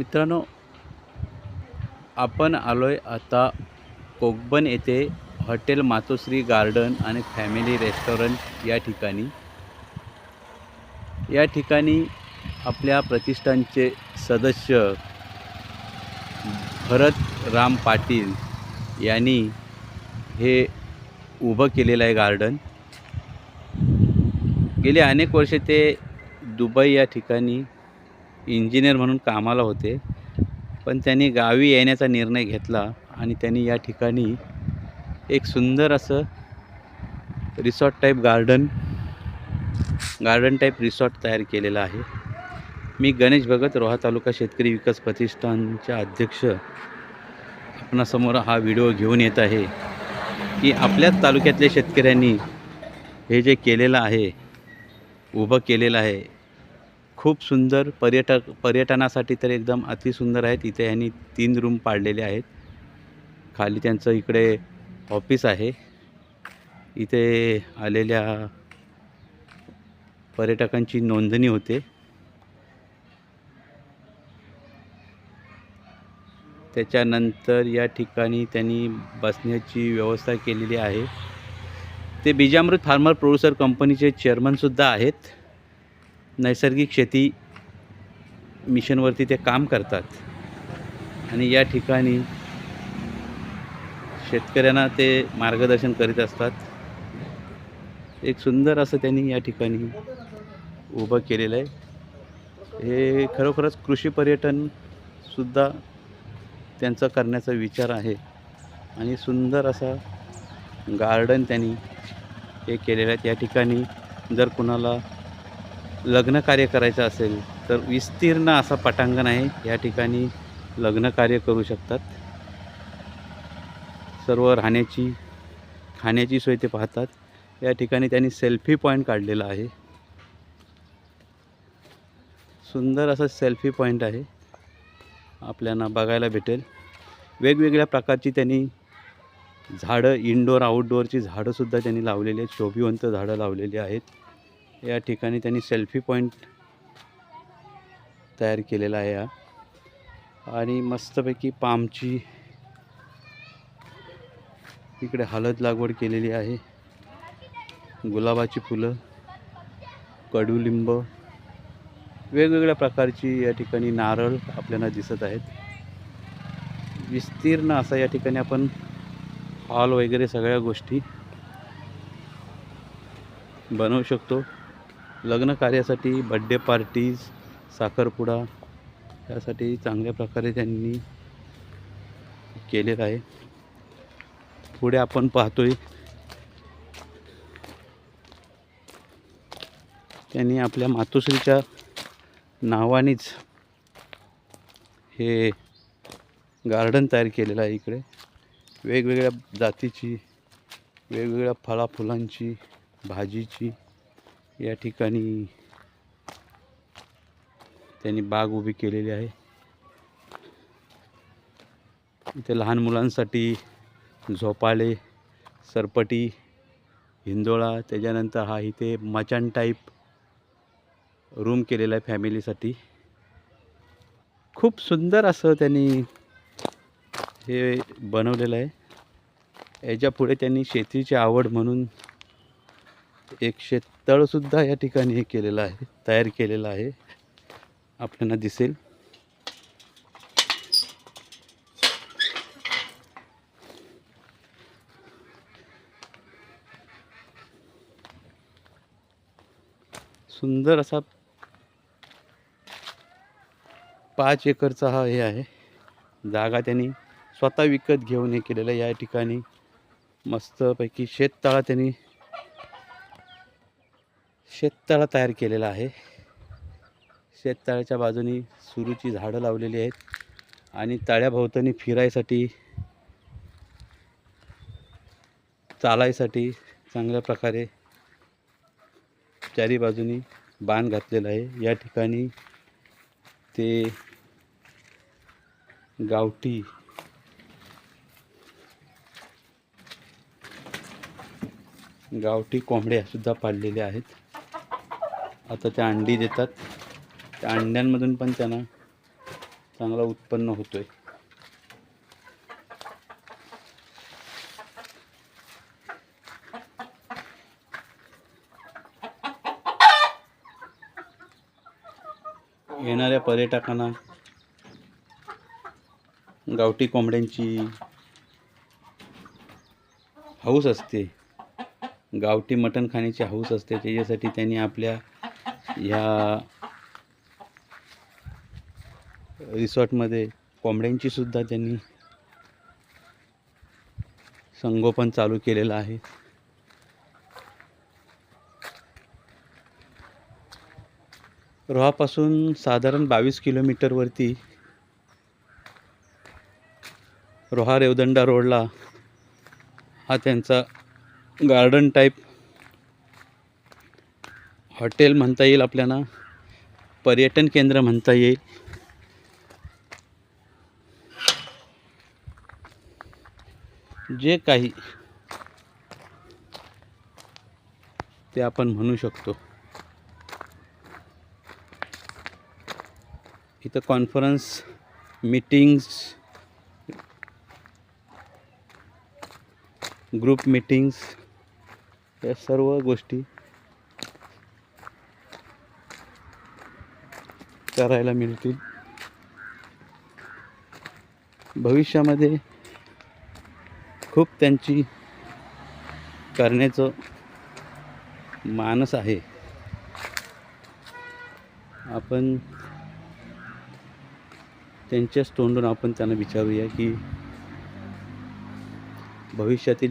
मित्रांनो आपण आलो आहे आता कोकबन येथे हॉटेल मातोश्री गार्डन आणि फॅमिली रेस्टॉरंट या ठिकाणी. या ठिकाणी आपल्या प्रतिष्ठानचे सदस्य भरत राम पाटील यांनी हे उभं केलेलं आहे गार्डन. गेले अनेक वर्षे ते दुबई या ठिकाणी इंजिनियर म्हणून कामाला होते. पण त्यांनी गावी येण्याचा निर्णय घेतला आणि त्यांनी या ठिकाणी एक सुंदर असं resort type garden garden type resort तयार केलेलं आहे. मी गणेश भगत रोहा तालुका शेतकरी विकास प्रतिष्ठानच्या अध्यक्ष. आपणासमोर हा व्हिडिओ घेऊन येत आहे की आपल्याच तालुक्यातल्या शेतकऱ्यांनी हे जे केलेलं आहे उभं केलेलं आहे खूप सुंदर पर्यटक पर्यटनासाठी तर एकदम अतिसुंदर आहेत. इथे यांनी तीन रूम पाडलेले आहेत. खाली त्यांचं इकडे ऑफिस आहे. इथे आलेल्या पर्यटकांची नोंदणी होते. त्याच्यानंतर या ठिकाणी त्यांनी बसण्याची व्यवस्था केलेली आहे. ते बीजामृत फार्मर प्रोड्युसर कंपनीचे चेअरमनसुद्धा आहेत. नैसर्गिक शेती मिशनवरती ते काम करतात. आणि या ठिकाणी शेतकऱ्यांना ते मार्गदर्शन करीत असतात. एक सुंदर असं त्यांनी या ठिकाणी उभं केलेलं आहे. हे खरोखरच कृषी पर्यटनसुद्धा त्यांचा करण्याचा विचार आहे. आणि सुंदर असा गार्डन त्यांनी हे केलेलं आहे. या ठिकाणी जर कुणाला लग्न कार्य करायचं असेल तर विस्तीर्ण असा पटांगण आहे. या ठिकाणी लग्न कार्य करू शकतात. सर्व राहण्याची खाण्याची सोय ते पाहतात. या ठिकाणी त्यांनी सेल्फी पॉईंट काढलेला आहे. सुंदर असं सेल्फी पॉईंट आहे. आपल्याला बघायला भेटेल. वेगवेगळ्या प्रकारची त्यांनी झाडं इनडोअर आउटडोअरची झाडंसुद्धा त्यांनी लावलेली आहेत. शोभिवंत झाडं लावलेली आहेत. या ठिकाणी त्यांनी सेल्फी पॉईंट तयार केलेला आहे हा. आणि मस्तपैकी पामची इकडे हळद लागवड केलेली आहे. गुलाबाची फुलं कडुलिंब वेगवेगळ्या प्रकारची या ठिकाणी नारळ आपल्याला दिसत आहेत. विस्तीर्ण असा या ठिकाणी आपण हॉल वगैरे सगळ्या गोष्टी बनवू शकतो. लग्न कार्यासाठी बड्डे पार्टीज साखरपुडा यासाठी चांगल्या प्रकारे त्यांनी केलेलं आहे. पुढे आपण पाहतोय. त्यांनी आपल्या मातोश्रीच्या नावानेच हे गार्डन तयार केलेलं आहे इकडे. वेगवेगळ्या जातीची वेगवेगळ्या फळाफुलांची भाजीची या ठिकाणी त्यांनी बाग उभी केलेली आहे. इथे लहान मुलांसाठी झोपाळे सरपटी हिंदोळा त्याच्यानंतर हा इथे मचान टाईप रूम केलेला आहे फॅमिलीसाठी खूप सुंदर असं त्यांनी हे बनवलेलं आहे. याच्यापुढे त्यांनी शेतीची आवड म्हणून एक शेततळसुद्धा या ठिकाणी हे केलेलं आहे तयार केलेलं आहे. आपल्याला दिसेल. सुंदर असा पाच एकरचा हा हे आहे. जागा त्यांनी स्वतः विकत घेऊन हे केलेलं या ठिकाणी मस्तपैकी शेततळा त्यांनी शेततळा तयार केलेला आहे. शेततळ्याच्या बाजूनी सुरूची झाडं लावलेली आहेत आणि तळ्याभोवतानी फिरायसाठी चालायसाठी चांगल्या प्रकारे चारी बाजूनी बाण घातलेला आहे. या ठिकाणी ते गावठी गावठी कोंबड्यासुद्धा पाळलेल्या आहेत. आता त्या अंडी देतात. त्या अंड्यांमधून पण त्यांना चांगला उत्पन्न होतोय. येणाऱ्या पर्यटकांना गावठी कोंबड्यांची हौस असते. गावठी मटण खाण्याची हौस असते. त्याच्यासाठी त्यांनी आपल्या ह्या रिसॉर्टमध्ये कोंबड्यांची सुद्धा त्यांनी संगोपन चालू केलेलं आहे. रोहापासून साधारण बावीस किलोमीटरवरती रोहा रेवदंडा रोडला हा त्यांचा गार्डन टाईप हॉटेल म्हणता येईल आपल्याला. पर्यटन केंद्र म्हणता येईल. जे काही ते आपण म्हणू शकतो. इथं कॉन्फरन्स मीटिंग्स ग्रुप मीटिंग्स या सर्व गोष्टी करायला मिळतील. भविष्यामध्ये खूप त्यांची करण्याचं मानस आहे. आपण त्यांच्याच तोंडून आपण त्यांना विचारूया की भविष्यातील